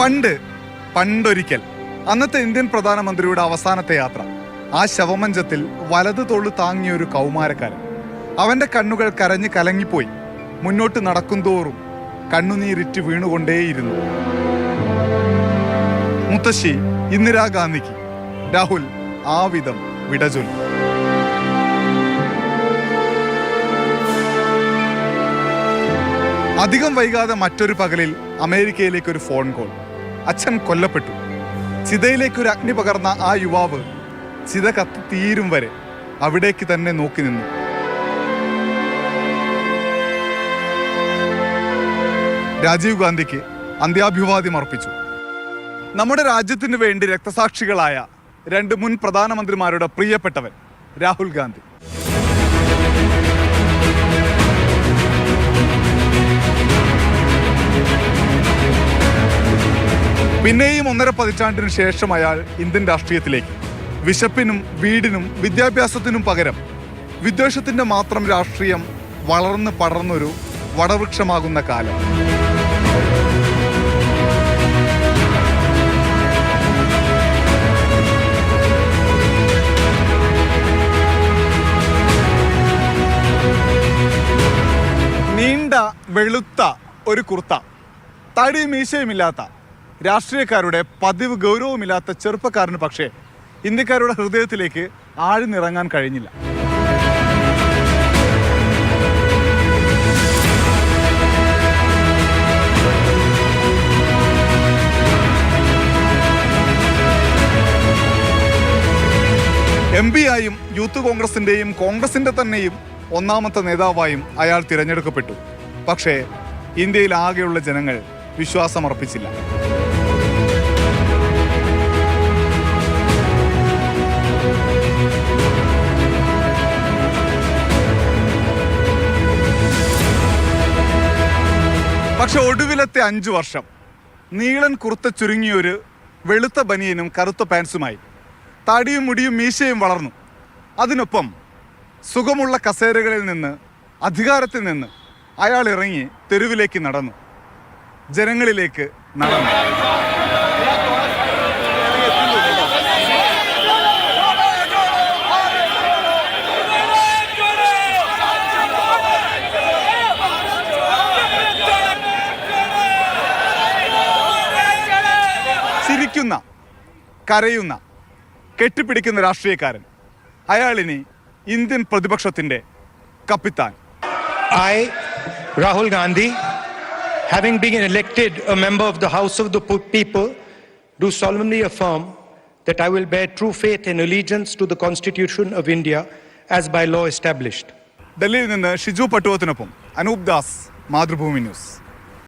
പണ്ട് പണ്ടൊരിക്കൽ അന്നത്തെ ഇന്ത്യൻ പ്രധാനമന്ത്രിയുടെ അവസാനത്തെ യാത്ര ആ ശവമഞ്ചത്തിൽ വലതു തോൾ താങ്ങിയ ഒരു കൗമാരക്കാരൻ. അവന്റെ കണ്ണുകൾ കരഞ്ഞ് കലങ്ങിപ്പോയി. മുന്നോട്ട് നടക്കുന്തോറും കണ്ണുനീരിറ്റ് വീണുകൊണ്ടേയിരുന്നു. മുത്തശ്ശി ഇന്ദിരാഗാന്ധിക്ക് രാഹുൽ ആ വിധം വിടചൊല്ലി. അധികം വൈകാതെ മറ്റൊരു പകലിൽ അമേരിക്കയിലേക്ക് ഒരു ഫോൺ കോൾ. അച്ഛൻ കൊല്ലപ്പെട്ടു. ചിതയിലേക്ക് ഒരു അഗ്നി പകർന്ന ആ യുവാവ് ചിത കത്തി തീരും വരെ അവിടേക്ക് തന്നെ നോക്കി നിന്നു. രാജീവ് ഗാന്ധിക്ക് അന്ത്യാഭിവാദ്യം അർപ്പിച്ചു. നമ്മുടെ രാജ്യത്തിന് വേണ്ടി രക്തസാക്ഷികളായ രണ്ട് മുൻ പ്രധാനമന്ത്രിമാരുടെ പ്രിയപ്പെട്ടവൻ രാഹുൽ ഗാന്ധി. പിന്നെയും ഒന്നര പതിറ്റാണ്ടിന് ശേഷം അയാൾ ഇന്ത്യൻ രാഷ്ട്രീയത്തിലേക്ക്. വിശപ്പിനും വീടിനും വിദ്യാഭ്യാസത്തിനും പകരം വിദ്വേഷത്തിന്റെ മാത്രം രാഷ്ട്രീയം വളർന്ന് പടർന്നൊരു വടവൃക്ഷമാകുന്ന കാലം. നീണ്ട വെളുത്ത ഒരു കുർത്ത. തടി മീശയുമില്ലാത്ത രാഷ്ട്രീയക്കാരുടെ പതിവ് ഗൗരവമില്ലാത്ത ചെറുപ്പക്കാരന് പക്ഷേ ഇന്ത്യക്കാരുടെ ഹൃദയത്തിലേക്ക് ആഴ്ന്നിറങ്ങാൻ കഴിഞ്ഞില്ല. എം പി ആയും യൂത്ത് കോൺഗ്രസിന്റെയും കോൺഗ്രസിന്റെ തന്നെയും ഒന്നാമത്തെ നേതാവായും അയാൾ തിരഞ്ഞെടുക്കപ്പെട്ടു. പക്ഷേ ഇന്ത്യയിൽ ആകെയുള്ള ജനങ്ങൾ വിശ്വാസമർപ്പിച്ചില്ല. പക്ഷെ ഒടുവിലത്തെ അഞ്ചു വർഷം നീളൻ കുറുത്ത ചുരുങ്ങിയൊരു വെളുത്ത ബനിയനും കറുത്ത പാൻസുമായി തടിയും മുടിയും മീശയും വളർന്നു. അതിനൊപ്പം സുഖമുള്ള കസേരകളിൽ നിന്ന് അധികാരത്തിൽ നിന്ന് അയാൾ ഇറങ്ങി തെരുവിലേക്ക് നടന്നു. ജനങ്ങളിലേക്ക് നടന്നു. ചിരിക്കുന്ന കരയുന്ന കെട്ടിപ്പിടിക്കുന്ന രാഷ്ട്രീയക്കാരൻ. അയാളിനി ഇന്ത്യൻ പ്രതിപക്ഷത്തിന്റെ കപ്പിത്താൻ. I Rahul Gandhi having being elected a member of the house of the people do solemnly affirm that I will bear true faith in allegiance to the constitution of India as by law established ഡൽഹിയിൽ നിന്ന് ഷിജു പട്ടുവത്തിനൊപ്പം Anoop Das Mathrubhumi news.